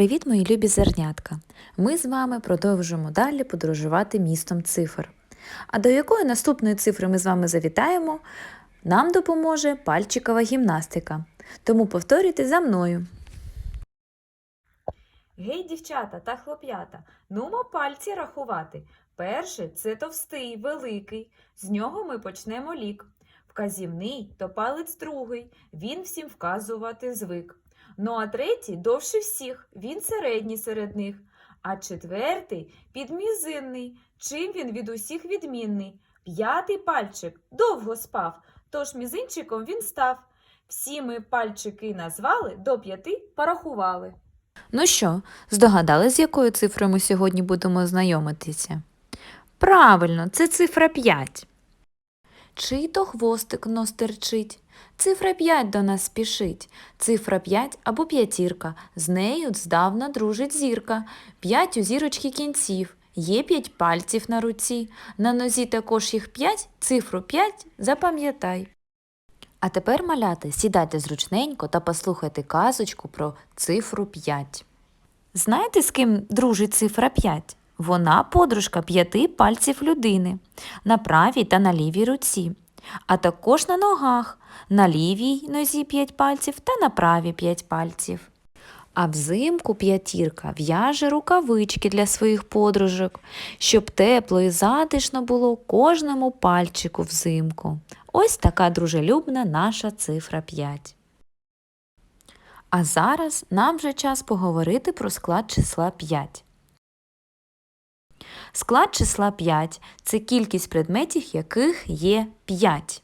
Привіт, мої любі зернятка! Ми з вами продовжуємо далі подорожувати містом цифр. А до якої наступної цифри ми з вами завітаємо, нам допоможе пальчикова гімнастика. Тому повторюйте за мною. Гей, дівчата та хлоп'ята, нумо пальці рахувати. Перший це товстий, великий. З нього ми почнемо лік. Вказівний то палець другий, він всім вказувати звик. Ну а третій довше всіх, він середній серед них. А четвертий підмізинний. Чим він від усіх відмінний? П'ятий пальчик довго спав, тож мізинчиком він став. Всі ми пальчики назвали, до п'яти порахували. Ну що, здогадали, з якою цифрою ми сьогодні будемо знайомитися? Правильно, це цифра 5. Чий то хвостик нос терчить? Цифра 5 до нас спішить. Цифра 5 або п'ятірка. З нею здавна дружить зірка. П'ять у зірочки кінців. Є п'ять пальців на руці. На нозі також їх п'ять. Цифру 5 запам'ятай. А тепер, маляти, сідайте зручненько та послухайте казочку про цифру 5. Знаєте, з ким дружить цифра 5? Вона подружка п'яти пальців людини на правій та на лівій руці, а також на ногах, на лівій нозі п'ять пальців та на правій п'ять пальців. А взимку п'ятірка в'яже рукавички для своїх подружок, щоб тепло і затишно було кожному пальчику взимку. Ось така дружелюбна наша цифра 5. А зараз нам вже час поговорити про склад числа 5. Склад числа 5 – це кількість предметів, яких є 5.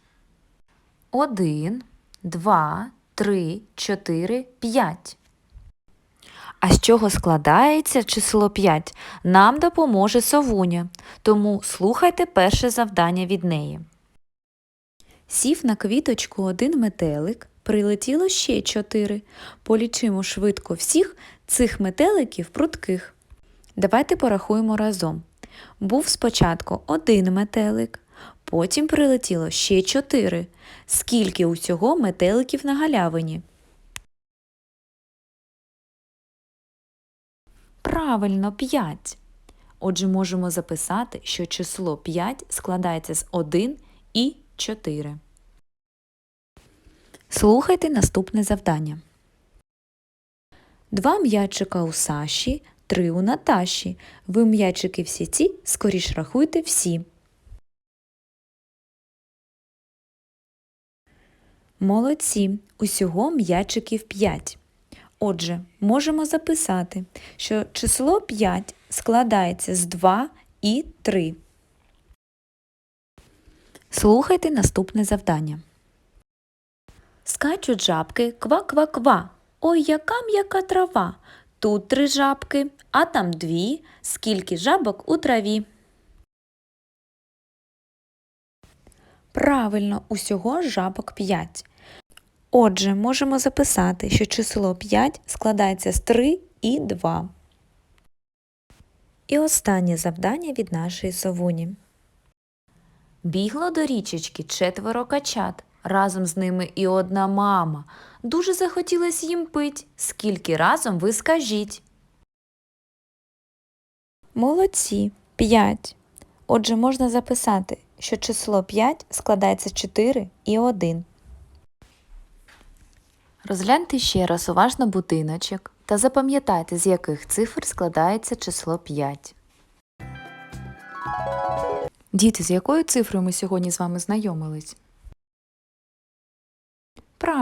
1, 2, 3, 4, 5. А з чого складається число 5, нам допоможе совуня, тому слухайте перше завдання від неї. Сів на квіточку один метелик, прилетіло ще чотири. Полічимо швидко всіх цих метеликів прутких. Давайте порахуємо разом. Був спочатку один метелик, потім прилетіло ще чотири. Скільки усього метеликів на галявині? Правильно, 5. Отже, можемо записати, що число 5 складається з 1 і 4. Слухайте наступне завдання. Два м'ячика у Саші, три у Наташі. Ви м'ячики всі ці, скоріш рахуйте всі. Молодці. Усього м'ячиків 5. Отже, можемо записати, що число 5 складається з 2 і 3. Слухайте наступне завдання. Скачуть жабки ква-ква-ква. Ой, яка м'яка трава. Тут три жабки, а там дві. Скільки жабок у траві? Правильно, усього жабок 5. Отже, можемо записати, що число 5 складається з 3 і 2. І останнє завдання від нашої совуні. Бігло до річечки четверо качат. Разом з ними і одна мама. Дуже захотілось їм пить. Скільки разом ви скажіть? Молодці. 5. Отже, можна записати, що число 5 складається з 4 і 1. Розгляньте ще раз уважно будиночок та запам'ятайте, з яких цифр складається число 5. Діти, з якою цифрою ми сьогодні з вами знайомились?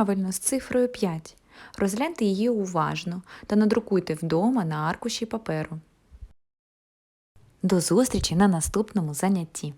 Правильно, з цифрою 5. Розгляньте її уважно та надрукуйте вдома на аркуші паперу. До зустрічі на наступному занятті.